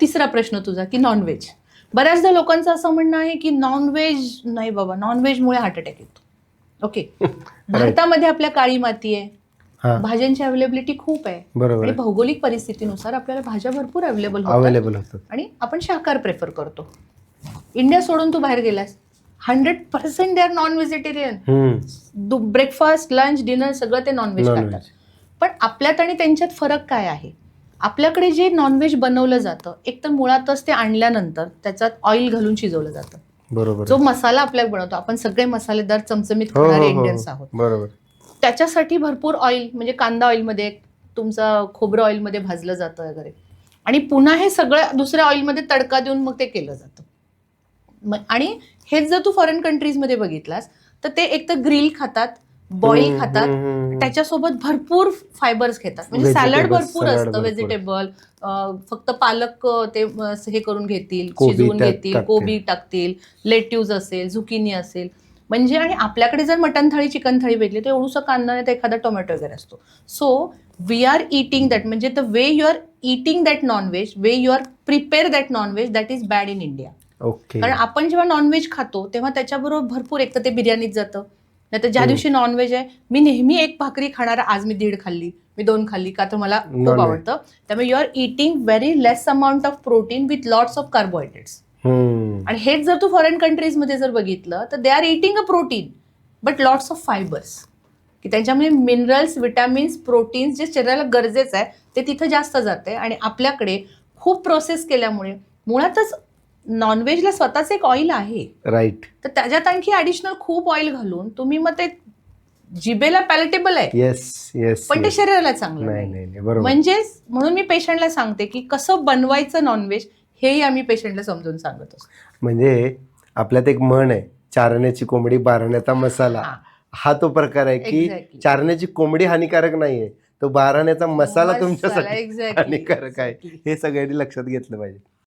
तिसरा प्रश्न तुझा की नॉनव्हेज बऱ्याचदा लोकांचं असं म्हणणं आहे की नॉनव्हेज नाही बाबा नॉनव्हेजमुळे हार्ट अटॅक येतो. ओके भारतामध्ये आपल्या काळी माती आहे. हा. भाज्यांची अवेलेबिलिटी खूप आहे. बरोबर. आणि भौगोलिक परिस्थितीनुसार आपल्याला भाज्या भरपूर अवेलेबल अवेलेबल होतात. आणि आपण शाकाहार प्रेफर करतो. इंडिया सोडून तू बाहेर गेलास. Hundred percent they are non vegetarian breakfast lunch dinner सगळं ते नॉनव्हेज खातात पण आपल्यात आणि त्यांच्यात फरक काय आहे? आपल्याकडे जे नॉनव्हेज बनवलं जातं एक तर मुळातच ते आणल्यानंतर त्याच्यात ऑइल घालून शिजवलं जातं. बरोबर. जो मसाला आपल्याला बनवतो आपण सगळे मसालेदार चमचमीत हो हो, खाणारे हो इंडियन्स हो. आहोत बरोबर. त्याच्यासाठी भरपूर ऑइल म्हणजे कांदा ऑइलमध्ये तुमचं खोबरं ऑइलमध्ये भाजलं जातं वगैरे. आणि पुन्हा हे सगळं दुसऱ्या ऑइलमध्ये तडका देऊन मग ते केलं जातं. आणि हेच जर तू फॉरेन कंट्रीजमध्ये बघितलास तर ते एक तर ग्रिल खातात बॉईल खातात. त्याच्यासोबत भरपूर फायबर्स घेतात. म्हणजे सॅलड भरपूर असतं. व्हेजिटेबल फक्त पालक ते हे करून घेतील शिजवून घेतील. कोबी टाकतील लेट्यूज असेल झुकिनी असेल. म्हणजे आणि आपल्याकडे जर मटन थाळी चिकन थाळी भेटली तर एवढूसा कांदा नाही तर एखादा टोमॅटो वगैरे असतो. So we are eating that म्हणजे the way you are eating that nonveg way you are prepare that nonveg that is bad in India कारण आपण जेव्हा नॉनव्हेज खातो तेव्हा त्याच्याबरोबर भरपूर एक तर ते बिर्याणीत जातं. नाही तर ज्या दिवशी नॉनव्हेज आहे मी नेहमी एक भाकरी खाणार आज मी दीड खाल्ली मी दोन खाल्ली का तर मला खूप. आवडतं. त्यामुळे you are eating very less amount of protein with lots of carbohydrates आणि हेच जर तू फॉरेन कंट्रीजमध्ये जर बघितलं तर they are eating a protein but lots of fibres की त्यांच्यामध्ये मिनरल्स विटॅमिन्स प्रोटीन्स जे शरीराला गरजेचं आहे ते तिथं जास्त जाते. आणि आपल्याकडे खूप प्रोसेस केल्यामुळे मुळातच नॉनव्हेजला स्वतःच एक ऑइल आहे. राईट तर त्याच्यात आणखी ॲडिशनल खूप ऑइल घालून तुम्ही मग ते जिबेला पॅलेटेबल आहे. येस येस पण ते शरीराला चांगलं नाही नाही. नाही नाही. बरोबर. म्हणजेच म्हणून मी पेशंटला सांगते की कसं बनवायचं नॉनव्हेज हेही आम्ही पेशंटला समजून सांगत असतो. म्हणजे आपल्यात एक म्हण आहे चारण्याची कोंबडी बारण्याचा मसाला. हा. हा तो प्रकार आहे की Exactly. चारण्याची कोंबडी हानिकारक नाहीये तो बारण्याचा मसाला तुमच्यासाठी हानिकारक आहे. हे सगळ्यांनी लक्षात घेतलं पाहिजे.